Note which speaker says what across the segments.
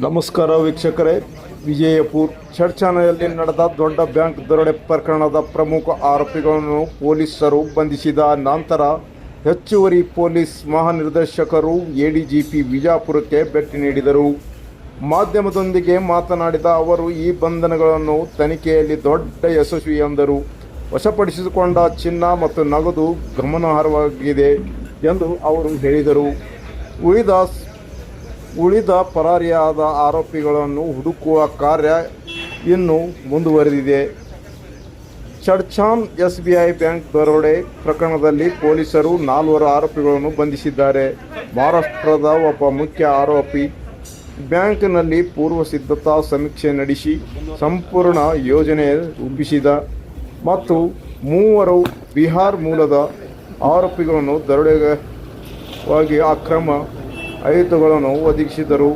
Speaker 1: ನಮಸ್ಕಾರ ವೀಕ್ಷಕರೇ. ವಿಜಯಪುರ್ ಚರ್ಚನಲ್ಲಿ ನಡೆದ ದೊಡ್ಡ ಬ್ಯಾಂಕ್ ದರೋಡೆ ಪ್ರಕರಣದ ಪ್ರಮುಖ ಆರೋಪಿಗಳನ್ನು ಪೊಲೀಸರು ಬಂಧಿಸಿದ ನಂತರ ಹೆಚ್ಚುವರಿ ಪೊಲೀಸ್ ಮಹಾನಿರ್ದೇಶಕರು ಎಡಿಜಿಪಿ ವಿಜಾಪುರಕ್ಕೆ ಭೇಟಿ ನೀಡಿದರು. ಮಾಧ್ಯಮದೊಂದಿಗೆ ಮಾತನಾಡಿದ ಅವರು, ಈ ಬಂಧನಗಳನ್ನು ತನಿಖೆಯಲ್ಲಿ ದೊಡ್ಡ ಯಶಸ್ವಿ ಎಂದರು. ವಶಪಡಿಸಿಕೊಂಡ ಚಿನ್ನ ಮತ್ತು ನಗದು ಗಮನಾರ್ಹವಾಗಿದೆ ಎಂದು ಅವರು ಹೇಳಿದರು. ಉಳಿದ ಉಳಿದ ಪರಾರಿಯಾದ ಆರೋಪಿಗಳನ್ನು ಹುಡುಕುವ ಕಾರ್ಯ ಇನ್ನೂ ಮುಂದುವರೆದಿದೆ. Chadchan S B I bank ದರೋಡೆ ಪ್ರಕರಣದಲ್ಲಿ ಪೊಲೀಸರು ನಾಲ್ವರು ಆರೋಪಿಗಳನ್ನು ಬಂಧಿಸಿದ್ದಾರೆ. ಮಹಾರಾಷ್ಟ್ರದ ಒಬ್ಬ ಮುಖ್ಯ ಆರೋಪಿ ಬ್ಯಾಂಕ್ನಲ್ಲಿ ಪೂರ್ವ ಸಿದ್ಧತಾ ಸಮೀಕ್ಷೆ ನಡೆಸಿ ಸಂಪೂರ್ಣ ಯೋಜನೆ ರೂಪಿಸಿದ ಮತ್ತು ಮೂವರು ಬಿಹಾರ್ ಮೂಲದ ಆರೋಪಿಗಳನ್ನು ದರೋಡೆಗಾಗಿ ಅಕ್ರಮ ಆಯುಧಗಳನ್ನು ಒದಗಿಸಿದರು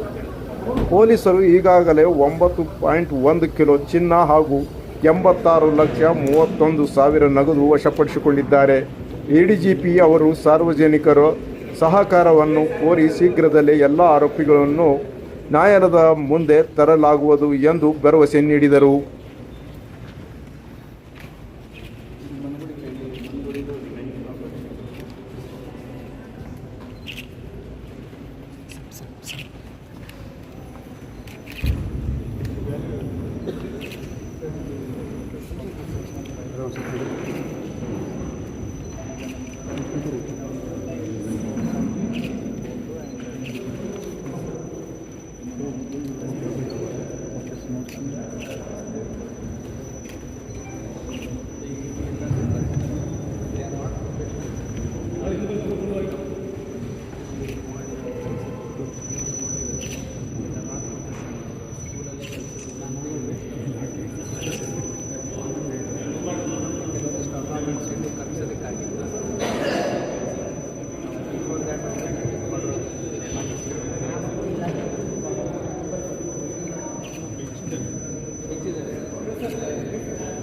Speaker 1: ಪೊಲೀಸರು ಈಗಾಗಲೇ ಒಂಬತ್ತು ಪಾಯಿಂಟ್ ಒಂದು ಕಿಲೋ ಚಿನ್ನ ಹಾಗೂ ಎಂಬತ್ತಾರು ಲಕ್ಷ ಮೂವತ್ತೊಂದು ಸಾವಿರ ನಗದು ವಶಪಡಿಸಿಕೊಂಡಿದ್ದಾರೆ. ಎಡಿಜಿಪಿ ಅವರು ಸಾರ್ವಜನಿಕರ ಸಹಕಾರವನ್ನು ಕೋರಿ ಶೀಘ್ರದಲ್ಲೇ ಎಲ್ಲ ಆರೋಪಿಗಳನ್ನು ನ್ಯಾಯಾಲಯದ ಮುಂದೆ ತರಲಾಗುವುದು ಎಂದು ಭರವಸೆ ನೀಡಿದರು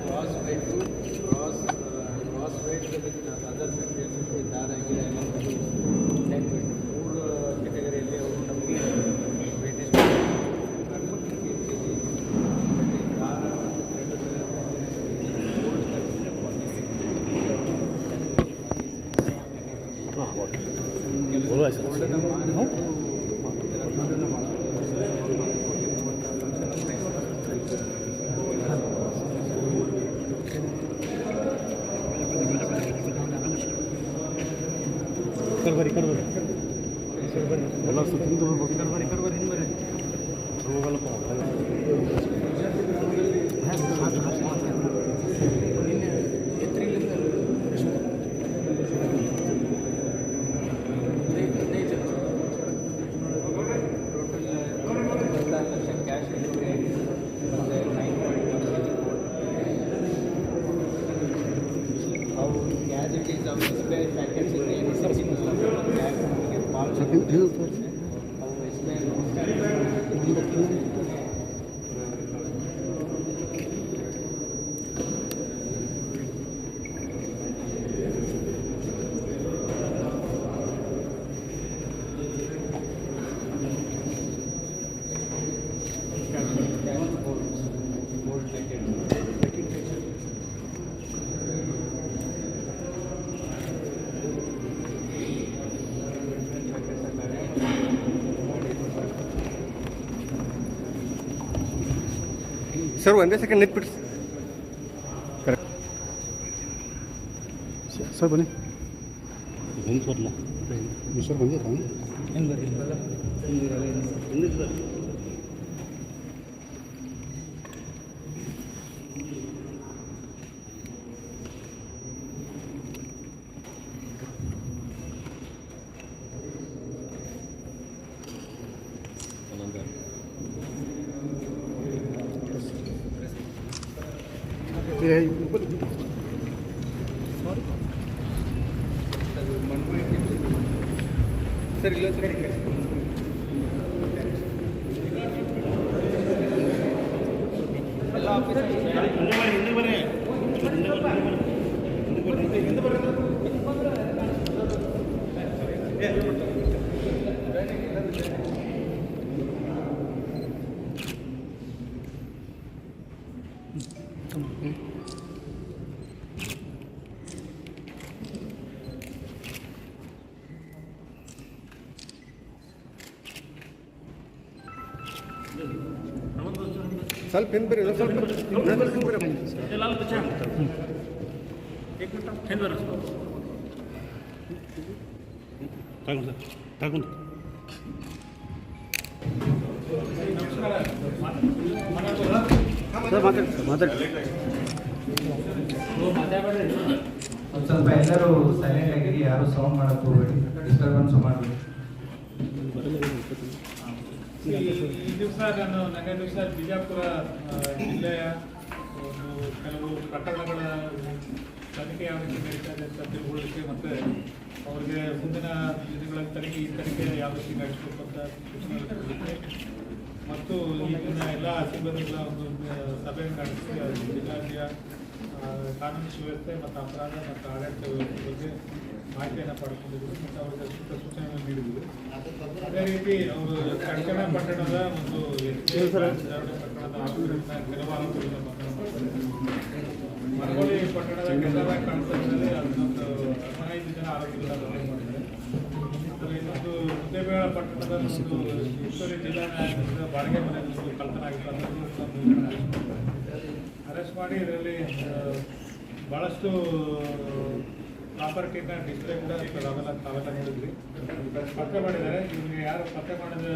Speaker 2: cross weight cross cross weight ಜೊತೆಗೆ ಅದರ್ ಮೆಟೀರಿಯಲ್ಸ್ ದಾರ ಗಿಡ ಎಲ್ಲ ನೆಟ್ ವೆಯ್ಟ್ ಮೂರು ಕೆಟಗರಿಯಲ್ಲಿ ಅವರು ನಮಗೆ ವೆಯ್ಟ್ ಎಷ್ಟು ಕೆ ಜಿ ದಾರ ಮತ್ತು ಥ್ರೆಡ್
Speaker 3: ಕರ್ಬರಿ ಕರ್ಬರಿ ಎಲ್ಲ ಸುತ್ತಿಂದು ಕರ್ಬರಿ ಕರ್ಬರಿ ಹಿಂದೆ ಬರ್ರಿ
Speaker 2: ಹದಿನಾರು ಲಕ್ಷ ಕ್ಯಾಶ್ ಇರುತ್ತೆ ಮತ್ತು ನೈನ್ ಪಾಯಿಂಟ್ ಅವು ಕ್ಯಾಶ್ ಇಟ್ ಈಸ್ ಅವು ಎಸ್ ಬಿ ಐ ಪ್ಯಾಕೆಟ್ಸ್ ಇದೆ who, who
Speaker 3: ಸರ್ ಒಂದೇ ಸೆಕೆಂಡ್ ನಿಂತ್ಬಿಡ್ರಿ ಸರ್. ಬನ್ನಿ. ಹೆಂಗೆ ಬರಲ್ಲ ಸರ್ ಬಂದಿಲ್ಲ
Speaker 4: சரி இல்லை சரி எல்லா
Speaker 3: Come on. ಸರ್ ಮಾತಾಡಿ
Speaker 2: ಒಂದು ಸ್ವಲ್ಪ ಎಲ್ಲರೂ ಸೈಲೆಂಟ್ ಆಗಿರಿ ಯಾರು ಸೌಂಡ್ ಮಾಡಕ್ ಹೋಗ್ಬೇಡಿ. ಡಿಸ್ಟರ್ಬೆನ್ಸ್ ಮಾಡಬೇಡಿ.
Speaker 5: ದಿವಸ ನಾನು ನನಗೆ ದಿವಸ ಬಿಜಾಪುರ ಜಿಲ್ಲೆಯ ಒಂದು ಕೆಲವು ಪ್ರಕರಣಗಳ ತನಿಖೆ ಯಾವ ರೀತಿ ನಡೀತಾ ಇದೆ ಅಂತ ತಿಳ್ಕೊಳ್ಳಿಕ್ಕೆ ಮತ್ತು ಅವ್ರಿಗೆ ಮುಂದಿನ ದಿನಗಳ ತನಿಖೆ, ಈ ತನಿಖೆ ಯಾವ ರೀತಿ ನಡೆಸಬೇಕು ಅಂತ ಮತ್ತು ಈಗಿನ ಎಲ್ಲ ಸಿಬ್ಬಂದಿಗಳ ಒಂದು ಸಭೆ ನಡೆಸಿ, ಅದು ಜಿಲ್ಲಾದ್ಯ ಕಾನೂನು ಸುವ್ಯವಸ್ಥೆ ಮತ್ತು ಅಪರಾಧ ಮತ್ತು ಆಡಳಿತ ವ್ಯವಸ್ಥೆ ಬಗ್ಗೆ ಮಾಹಿತಿಯನ್ನು ಪಡ್ಕೊಂಡಿದ್ರು ಮತ್ತು ಅವರಿಗೆ ಸೂಕ್ತ ಸೂಚನೆಗಳನ್ನು ನೀಡಿದ್ರು ಅದೇ ರೀತಿ ಅವರು ಕಡ್ಕಣ ಪಟ್ಟಣದ ಒಂದು ಪಟ್ಟಣದ. ಮರಗೋಳಿ ಪಟ್ಟಣದ ಕೆನರಾ ಕಾಣಿಸ್ತಾರೆ ಅದನ್ನೊಂದು ಹದಿನೈದು ಜನ ಆರೋಗ್ಯದ ಬಂಧನ ಮಾಡಿದ್ದಾರೆ ಅದರಲ್ಲಿ ಇನ್ನೊಂದು ಮುದ್ದೇಬೇಳ ಪಟ್ಟಣದ ಒಂದು ಹೆಚ್ಚುವರಿ ಜಿಲ್ಲಾ ನ್ಯಾಯಾಲಯದ ಬಾಡಿಗೆ ಮನೆ ಕಳ್ಳತನ ಆಗಿತ್ತು. ಅರೆಸ್ಟ್ ಮಾಡಿ ಇದರಲ್ಲಿ ಆ, ಭಾಳಷ್ಟು ಪ್ರಾಪರ್ಟಿನ ಡಿಸ್ಪ್ಲೇ ಕೂಡ ಅವೆಲ್ಲ ತಾವೆಲ್ಲ ನೋಡಿದ್ವಿ ಪತ್ತೆ ಮಾಡಿದ್ದಾರೆ ಇವ್ರಿಗೆ ಯಾರು ಪತ್ತೆ ಮಾಡಿದ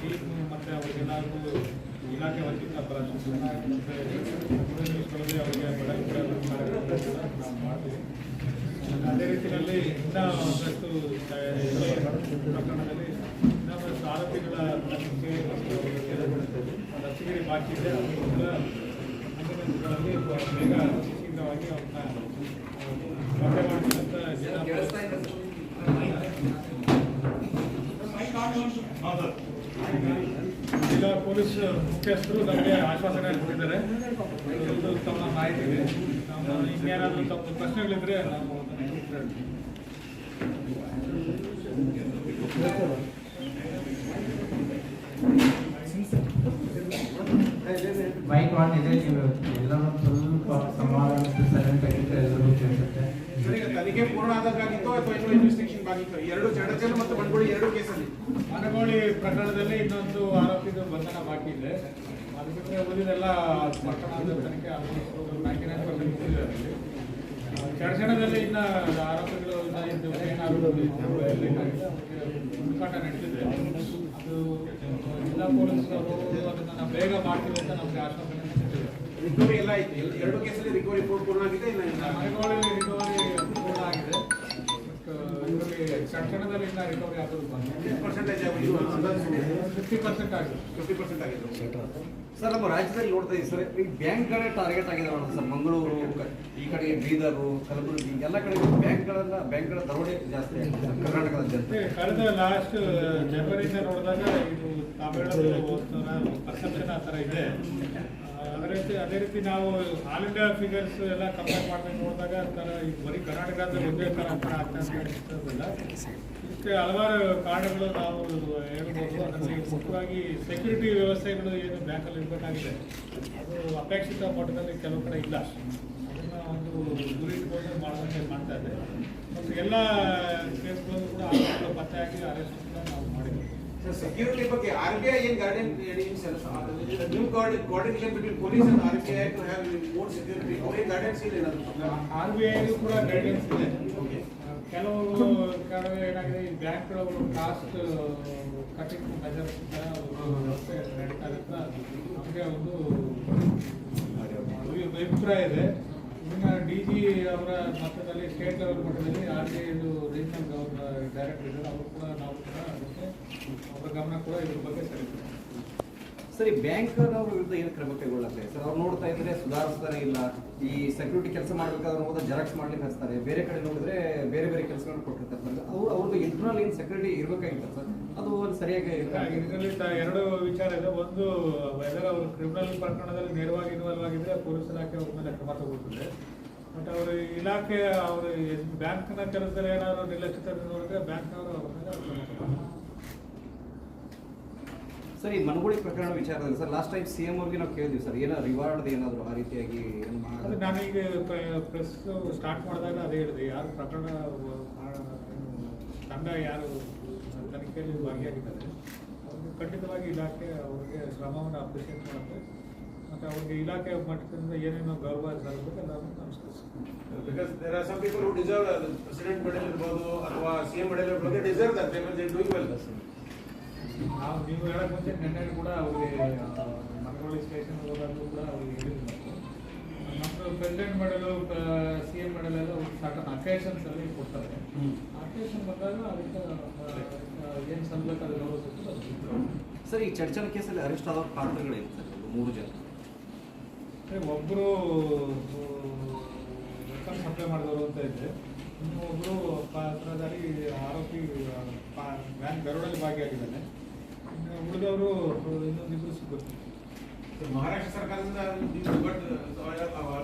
Speaker 5: ಟೀಮ್ ಮತ್ತು ಅವ್ರಿಗೆಲ್ಲರಿಗೂ ಇಲಾಖೆ ವತಿಯಿಂದ ಅವರಿಗೆ ಬಡಗಿ ಕೂಡ ನಾವು ಮಾಡ್ತೀವಿ ಅದೇ ರೀತಿಯಲ್ಲಿ ಇನ್ನೂ ಒಂದಷ್ಟು ಪ್ರಕರಣದಲ್ಲಿ ಇನ್ನೂ ಒಂದಷ್ಟು ಆರೋಪಿಗಳ ಮತ್ತು ರಸಗಿರಿ ಬಾಕಿ ಇದೆ ಅದು ಕೂಡ ಮುಂದಿನ ದಿನಗಳಲ್ಲಿ ಬೇಗ ಶೀಘ್ರವಾಗಿ ಅವ್ರನ್ನ ಪತ್ತೆ ಮಾಡ್ತೀವಿ ಅಂತ ಜಿಲ್ಲಾ ಜಿಲ್ಲಾ ಪೊಲೀಸ್ ಮುಖ್ಯಸ್ಥರು ನಮಗೆ ಆಶ್ವಾಸನೆ ಕೊಟ್ಟಿದ್ದಾರೆ. ಇದು ತಮ್ಮ ಮಾಹಿತಿ ಇದೆ. ನಾವು ಇನ್ನೇನಾದರೂ ತಮ್ಮ ಪ್ರಶ್ನೆಗಳಿದ್ರೆ ನಾವು ಅದನ್ನ ಉತ್ತರಿಸ್ತೀವಿ.
Speaker 2: ಮೈಕ್ ಆನ್ ಇದೆ ನೀವು ಎಲ್ಲರೂ ಸ್ವಲ್ಪ ಸಮಾಧಾನ ಸೈಲೆಂಟ್ ಆಗಿದ್ರೆ ಎಲ್ಲರೂ ಕೇಳಿಸುತ್ತೆ
Speaker 6: ಸರ್, ಈಗ ಆದಾಗಿತ್ತು ಅಥವಾ ಇನ್ನೂ ಇನ್ವೆಸ್ಟಿಗೇಷನ್ ಬಾಗಿತ್ತು ಎರಡು ಜಡಚಲ್ ಮತ್ತು ಬಂಡಗೋಳಿ ಎರಡು ಕೇಸಲ್ಲಿ.
Speaker 5: ಬಂಡಗೋಳಿ ಪ್ರಕರಣದಲ್ಲಿ ಇನ್ನೊಂದು ಆರೋಪಿದು ಬಂಧನ ಬಾಕಿ ಇದೆ. ಅದು ಬಿಟ್ಟರೆ ಉಳಿದೆಲ್ಲ ಪ್ರಕರಣದ ತನಿಖೆ ನೈಂಟಿ ನೈನ್ ಪರ್ಸೆಂಟ್ ಮುಗಿದಿದೆ ಅದರಲ್ಲಿ ಚಡಚಣದಲ್ಲಿ ಇನ್ನ ಆರೋಪಿಗಳು ಹುಡುಕಾಟ ನಡೆದಿದೆ ಅದು ಜಿಲ್ಲಾ ಪೊಲೀಸ್ ಅವರು ಅದನ್ನ ಬೇಗ ಮಾಡ್ತೀವಿ ಅಂತ ನಮಗೆ ಆಶ್ವಾಸನೆ.
Speaker 6: ರಿಕವರಿ ಎಲ್ಲ ಆಯ್ತು. ಎಲ್- ಎರಡು ಕೇಸಲ್ಲಿ ರಿಕವರಿ ಪೂರ್ಣ ಆಗಿದೆ ಇಲ್ಲ
Speaker 5: ರಿಕವರಿ ಇದರಲ್ಲಿ ತಕ್ಷಣದಲ್ಲಿ ಇನ್ನ ರಿಕವರಿ ಆಗೋದು ಬಂದಿದೆ
Speaker 6: ಪರ್ಸೆಂಟೇಜ್
Speaker 5: ಫಿಫ್ಟಿ ಪರ್ಸೆಂಟ್ ಆಗಿದೆ.
Speaker 6: ಫಿಫ್ಟಿ ಪರ್ಸೆಂಟ್ ಆಗಿದೆ.
Speaker 7: ಸರ್ ನಮ್ಮ ರಾಜ್ಯದಲ್ಲಿ ನೋಡ್ತಾ ಇದ್ದೀವಿ ಸರ್ ಈ ಬ್ಯಾಂಕ್ಗಳೇ ಟಾರ್ಗೆಟ್ ಆಗಿದಾವಲ್ಲ ಸರ್? ಮಂಗಳೂರು ಈ ಕಡೆ ಬೀದರು ಕಲಬುರಗಿ ಎಲ್ಲ ಕಡೆ ಬ್ಯಾಂಕ್ಗಳೆಲ್ಲ ಬ್ಯಾಂಕ್ಗಳ ದರೋಡೆ ಜಾಸ್ತಿ ಆಗಿದೆ ಸರ್
Speaker 5: ಜನತೆ. ಕಳೆದ ಲಾಸ್ಟ್ ಜನವರಿಯಿಂದ ನೋಡಿದಾಗ ಇದು ತಾವೇಳೋದು ಪರ್ಸೆಪ್ಷನ್ ಆ ಥರ ಇದೆ. ಅದೇ ರೀತಿ ಅದೇ ರೀತಿ ನಾವು ಆಲ್ ಇಂಡಿಯಾ ಫಿಗರ್ಸ್ ಎಲ್ಲ ಕಂಪೇರ್ ಮಾಡ್ಬೇಕು ನೋಡಿದಾಗ ಥರ ಈಗ ಬರೀ ಕರ್ನಾಟಕದಲ್ಲಿ ಒಂದೇ ಥರ ಆಗ್ತಾ ಅಂತ ಅನಿಸ್ತದಿಲ್ಲ ಇದಕ್ಕೆ ಹಲವಾರು ಕಾರಣಗಳು ನಾವು ಹೇಳ್ಬೋದು. ಅದರಲ್ಲಿ ಮುಖ್ಯವಾಗಿ ಸೆಕ್ಯೂರಿಟಿ ವ್ಯವಸ್ಥೆಗಳು ಏನು ಬ್ಯಾಂಕಲ್ಲಿ ಇರಬೇಕಾಗಿದೆ. ಅದು ಅಪೇಕ್ಷಿತ ಮಟ್ಟದಲ್ಲಿ ಕೆಲವು ಕಡೆ ಇಲ್ಲ. ಅದನ್ನು ಒಂದು ಗುರಿ ಇಟ್ಕೊಂಡು ಮಾಡೋದಕ್ಕೆ ಮಾಡ್ತಾ ಇದೆ ಮತ್ತು ಎಲ್ಲ ಕೇಸ್ಗಳನ್ನು ಕೂಡ ಆರೋಪಿಗಳು ಪತ್ತೆ ಆಗಿ ಅರೆಸ್ಟ್ ಕೂಡ ನಾವು ಮಾಡಿದ್ದೀವಿ
Speaker 6: ಸರ್ ಸೆಕ್ಯೂರಿಟಿ ಬಗ್ಗೆ ಆರ್ ಬಿ ಐ ಏನ್ garden new coordination between police and R B I to have more security ಅವ್ರಿಗೆ ಗೈಡೆನ್ಸ್ ಇಲ್ಲ
Speaker 5: ಆರ್ ಬಿ ಐ ಕೂಡ ಗೈಡೆನ್ಸ್ ಇದೆ. ಕೆಲವು ಕಾರಣ ಏನಾಗಿದೆ ಈ ಬ್ಯಾಂಕ್ಗಳು ಕಾಸ್ಟ್ ಕಟಿಂಗ್ ಮೆಜರ್ಸ್ ವ್ಯವಸ್ಥೆ ನಡೀತಾ ಇರುತ್ತೆ ನಮಗೆ ಒಂದು ಅಭಿ- ಅಭಿಪ್ರಾಯ ಇದೆ. ಇನ್ನ ಡಿ ಜಿ ಅವರ ಮಟ್ಟದಲ್ಲಿ ಸ್ಟೇಟ್ ಲೆವೆಲ್ ಮಟ್ಟದಲ್ಲಿ ಆರ್ ಬಿ ಐದು ರೀಜನಲ್ ಗವರ್ನರ್ ಡೈರೆಕ್ಟರ್ ಇದ್ದಾರೆ. ಅವರು ಕೂಡ ನಾವು ಕೂಡ ಅದಕ್ಕೆ ಅವರ ಗಮನ ಕೂಡ ಇದ್ರ ಬಗ್ಗೆ
Speaker 7: ಸರಿ ಬ್ಯಾಂಕ್ನವ್ರ ವಿರುದ್ಧ ಏನು ಕ್ರಮ ಕೈಗೊಳ್ಳತ್ತೆ? ಸರ್, ಅವ್ರು ನೋಡ್ತಾ ಇದ್ರೆ ಸುಧಾರಿಸ್ತಾನೆ ಇಲ್ಲ. ಈ ಸೆಕ್ಯೂರಿಟಿ ಕೆಲಸ ಮಾಡ್ಬೇಕಾದ್ರೆ ಹೋದ ಜೆರಾಕ್ಸ್ ಮಾಡ್ಲಿಕ್ಕೆ ಹಚ್ತಾರೆ. ಬೇರೆ ಕಡೆ ನೋಡಿದ್ರೆ ಬೇರೆ ಬೇರೆ ಕೆಲಸಗಳನ್ನ ಕೊಟ್ಟಿರ್ತಾರೆ. ಸರ್, ಅವ್ರು, ಅವ್ರದ್ದು ಇಂಟರ್ನಲ್ ಏನು ಸೆಕ್ಯೂರಿಟಿ ಇರ್ಬೇಕಾಗಿತ್ತು ಸರ್? ಅದು ಒಂದು ಸರಿಯಾಗಿ
Speaker 5: ಇದರಲ್ಲಿ ಎರಡು ವಿಚಾರ ಇದೆ. ಒಂದು ಅವರು ಕ್ರಿಮಿನಲ್ ಪ್ರಕರಣದಲ್ಲಿ ನೇರವಾಗಿ ಇನ್ವಾಲ್ವ್ ಆಗಿದ್ರೆ ಪೊಲೀಸ್ ಇಲಾಖೆ ಅವ್ರ ಮೇಲೆ ಕ್ರಮ ತಗೊಳ್ತದೆ. ಬಟ್ ಅವರು ಇಲಾಖೆ, ಅವರು ಬ್ಯಾಂಕ್ನ ಕೆಲಸದಲ್ಲಿ ಏನಾದ್ರು ನಿರ್ಲಕ್ಷ್ಯತೆ ನೋಡಿದ್ರೆ ಬ್ಯಾಂಕ್ನವರು ಅವ್ರ ಮೇಲೆ ಕ್ರಮ.
Speaker 7: ಸರ್ ಈ ಮನಗುಳಿ ಪ್ರಕರಣ ವಿಚಾರದಲ್ಲಿ sir last time C M ಅವ್ರಿಗೆ ನಾವು ಕೇಳಿದ್ವಿ ಸರ್ ಏನೋ ರಿವಾರ್ಡ್ ಏನಾದರೂ ಆ ರೀತಿಯಾಗಿ ಏನು
Speaker 5: ಅದು
Speaker 7: ಮಾಡಿದ್ರೆ
Speaker 5: ನಾನೀಗ ಪ್ರೆಸ್ ಸ್ಟಾರ್ಟ್ ಮಾಡಿದಾಗ ಅದೇ ಹೇಳಿದೆ ಯಾರು ಪ್ರಕರಣ ತಂಡ ಯಾರು ತನಿಖೆಯಲ್ಲಿ ಭಾಗಿಯಾಗಿದ್ದಾರೆ ಅವ್ರಿಗೆ ಖಂಡಿತವಾಗಿ ಇಲಾಖೆ ಅವ್ರಿಗೆ ಶ್ರಮವನ್ನು ಅಪ್ರಿಷಿಯೇಟ್ ಮಾಡುತ್ತೆ ಮತ್ತು ಅವ್ರಿಗೆ ಇಲಾಖೆ ಮಟ್ಟದಿಂದ ಏನೇನೋ ಗೌರವ ಸಲ್ಲಬೇಕು ಅದನ್ನು ಅನುಸರಿಸ್ತೀವಿ
Speaker 6: Because there are some people president president ಇರ್ಬೋದು ಅಥವಾ ಸಿಎಂ medal ಇರ್ಬೋದು ಡಿಸರ್ವ್ ಸರ್.
Speaker 5: ನಾವು ನೀವು ಹೇಳಕ್ ಮುಂಚೆ ನಿನ್ನೆ ಕೂಡ ಅವ್ರಿಗೆ ಮನಗೋಳಿ ಸ್ಟೇಷನ್ ಹೋದಾಗಲೂ ಕೂಡ ಅವ್ರಿಗೆ ಹೇಳಿದ್ರು. ನಮ್ಮ president medal C M medal ಎಲ್ಲ ಸಾಕನ್ ಅಕೇಶನ್ಸ್ ಅಲ್ಲಿ ಕೊಡ್ತಾರೆ. ಅಕೇಶನ್ ಬಂದಾಗ ಅದಕ್ಕೆ ಏನು ಸಲ್ಲಬೇಕು ಅದು ಗೌರವ ಸಿಗ್ತದೆ
Speaker 7: ಸರ್ ಈ ಚರ್ಚನ ಕೇಸಲ್ಲಿ ಅರೆಸ್ಟ್ ಆದ ಸರ್ ಮೂರು ಜನ?
Speaker 5: ಒಬ್ಬರು ವೆಪನ್ ಸಪ್ಲೈ ಮಾಡಿದವರು ಅಂತ ಇದ್ದೆ ಇನ್ನೊಬ್ಬರು ಪಾತ್ರದಲ್ಲಿ ಆರೋಪಿ ಬ್ಯಾಂಕ್ ಗರುಡಲ್ಲಿ ಭಾಗಿಯಾಗಿದ್ದಾನೆ. ಉಳಿದವರು ಇನ್ನೊಂದಿಬ್ಬರು ಸಿಗುತ್ತೆ
Speaker 6: ಮಹಾರಾಷ್ಟ್ರ ಸರ್ಕಾರದಿಂದ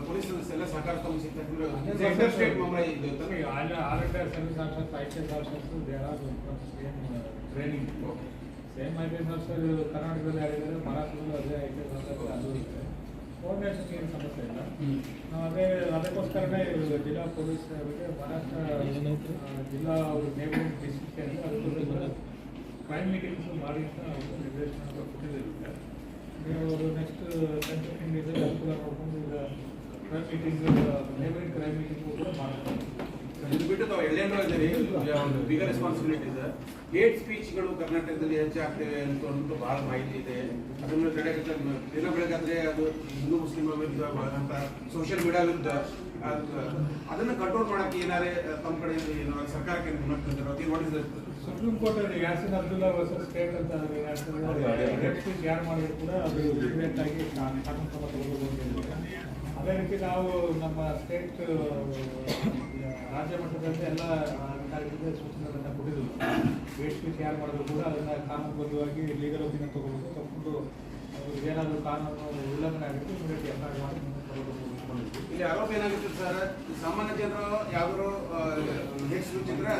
Speaker 6: ಪೊಲೀಸ್ ಎಲ್ಲ ಸಹಕಾರ state
Speaker 5: service officers I S officers training same I P S officer ಕರ್ನಾಟಕದಲ್ಲಿ ಮಹಾರಾಷ್ಟ್ರದಲ್ಲೂ ಅದೇ ಐ ಪಿ ಎಸ್ ಆಫೀಸರ್ ಅದು ಇದೆ ಕೋಆರ್ಡಿನೇಷನ್ ಏನು ಸಮಸ್ಯೆ ಇಲ್ಲ. ನಾವು ಅದೇ ಅದಕ್ಕೋಸ್ಕರನೇ ಜಿಲ್ಲಾ ಪೊಲೀಸ್ ಮಹಾರಾಷ್ಟ್ರ ಜಿಲ್ಲಾ ನೇಬರಿಂಗ್ ಡಿಸ್ಟ್ರಿಕ್ಟ್ ಅದಕ್ಕೋಸ್ಕರ ಕ್ರೈಮ್ ಮೀಟಿಂಗ್ಸ್ ಮಾಡಿ ನಿರ್ದೇಶನ ಕೊಟ್ಟಿದ್ದಾರೆ. ಅವರು ನೆಕ್ಸ್ಟ್ ಟೆನ್ ಇದೆ ಅನುಕೂಲ ನೋಡ್ಕೊಂಡು ಈಗ crime meeting neighbouring crime meeting ಕೂಡ ಮಾಡ್ತಾರೆ.
Speaker 6: ಇದು ಬಿಟ್ಟು ತಾವು ಎಲ್ಲೆಲ್ಲೋ ಇದ್ದೀರಿ? ಒಂದು ಬಿಗರ್ ರೆಸ್ಪಾನ್ಸಿಬಿಲಿಟಿ ಇದೆ. ಹೇಟ್ ಸ್ಪೀಚ್ಗಳು ಕರ್ನಾಟಕದಲ್ಲಿ ಹೆಚ್ಚಾಗ್ತವೆ ಅಂತ ಅಂದ್ಬಿಟ್ಟು ಬಹಳ ಮಾಹಿತಿ ಇದೆ. ಅದನ್ನು ತಡೆಗಟ್ಟ ದಿನ ಬೆಳಗಾದ್ರೆ ಅದು ಹಿಂದೂ, ಮುಸ್ಲಿಂ ವಿರುದ್ಧ ಅಂತ ಸೋಷಿಯಲ್ ಮೀಡಿಯಾ ವಿರುದ್ಧ ಅದನ್ನು ಕಂಟ್ರೋಲ್ ಮಾಡಕ್ಕೆ ಏನಾರೇ ತಮ್ಮ ಕಡೆ ಏನು ಸರ್ಕಾರಕ್ಕೆ ಮಾಡ್ತಿದ್ದಾರೆ ಅದು ವಾಟ್ ಇಸ್
Speaker 5: ಸುಪ್ರೀಂ ಕೋರ್ಟ್ ಅಲ್ಲಿ ಯಾಸಿನ್ ಅಬ್ದುಲ್ಲಾ ವರ್ಸಸ್ ಸ್ಟೇಟ್ ಅಂತ ಯಾರು ಮಾಡಿದ್ರು ಕೂಡ ಅದು ಡಿಫರೆಂಟ್ ಆಗಿ ಕಾನೂನು ಕ್ರಮ ತಗೊಳ್ಬೋದು ಅದೇ ರೀತಿ ನಾವು ನಮ್ಮ ಸ್ಟೇಟ್ ರಾಜ್ಯ ಮಟ್ಟದಲ್ಲಿ ಎಲ್ಲ ಅಧಿಕಾರಿಗಳಿಗೆ ಸೂಚನೆಗಳನ್ನ ಕೊಟ್ಟಿದ್ರು ವೇಟ್ ಸ್ಪೀಚ್ ಯಾರು ಮಾಡಿದ್ರು ಕೂಡ ಅದನ್ನ ಕಾನೂನುಬದ್ಧವಾಗಿ ಲೀಗಲ್ ಒಪಿನಿಯನ್ ತಗೊಳ್ಬೋದು ತಗೊಂಡು ಏನಾದರೂ ಕಾನೂನು ಉಲ್ಲಂಘನೆ ಆಗಿತ್ತು ಇಮಿಡಿಯೇಟ್ ಎಲ್ಲ ಮಾಡಿ.
Speaker 6: ಇಲ್ಲಿ ಆರೋಪ ಏನಾಗುತ್ತೆ ಸರ್ ಸಾಮಾನ್ಯ ಜನರು ಯಾವ್ದಾದ್ರು ಹೆಚ್ಚು ಇದ್ರೆ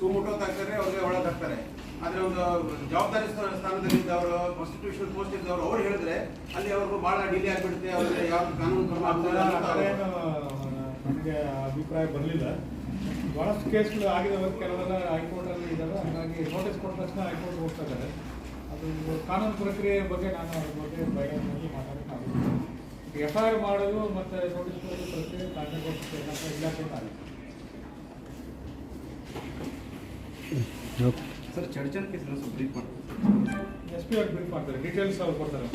Speaker 6: ಸುಮುಟೋ ತಾಕ್ತಾರೆ ಅವ್ರಿಗೆ ಒಳಗೆ ಆದರೆ ಆದ್ರೆ ಒಂದು ಜವಾಬ್ದಾರಿ ಸ್ಥಾ- ಸ್ಥಾನದಲ್ಲಿ ಇದ್ದವರು ಕಾನ್ಸ್ಟಿಟ್ಯೂಷನ್ ಪೋಸ್ಟ್ ಇದ್ದವರು ಅವ್ರು ಹೇಳಿದ್ರೆ ಅಲ್ಲಿ ಅವ್ರಿಗೂ ಬಹಳ ಡಿಲೇ ಆಗ್ಬಿಡುತ್ತೆ ಅವ್ರಿಗೆ ಯಾವ ಕಾನೂನು ಕ್ರಮ
Speaker 5: ನನಗೆ ಅಭಿಪ್ರಾಯ ಬರಲಿಲ್ಲ. ಭಾಳಷ್ಟು ಕೇಸ್ಗಳು ಆಗಿದಾವೆ ಕೆಲವೆಲ್ಲ ಹೈಕೋರ್ಟಲ್ಲಿ ಇದ್ದಾವೆ ಹಾಗಾಗಿ ನೋಟಿಸ್ ಕೊಟ್ಟ ತಕ್ಷಣ ಹೈಕೋರ್ಟ್ ಹೋಗ್ತಾ ಇದ್ದಾರೆ. ಅದು ಕಾನೂನು ಪ್ರಕ್ರಿಯೆ ಬಗ್ಗೆ ನಾನು ಅದ್ರ ಬಗ್ಗೆ ಬಹಿರಂಗವಾಗಿ ಮಾತಾಡೋಕ್ಕಾಗುತ್ತೆ ಎಫ್ ಐ ಆರ್ ಮಾಡೋದು ಮತ್ತು ನೋಟಿಸ್ ಕೊಡೋದು ಪ್ರಕ್ರಿಯೆ ಕಾನೂನು ಇಲಾಖೆ ಆಗಿದೆ
Speaker 7: ಸರ್ ಚಡ್ಚನ್ ಕೇಸ್ ಸ್ವಲ್ಪ ಬ್ರೀಫ್ ಮಾಡ್ತಾರೆ
Speaker 5: ಎಸ್ ಪಿ ಅವ್ರು ಬ್ರೀಫ್ ಮಾಡ್ತಾರೆ. ಡೀಟೇಲ್ಸ್ ಅವ್ರು ಕೊಡ್ತಾರೆ.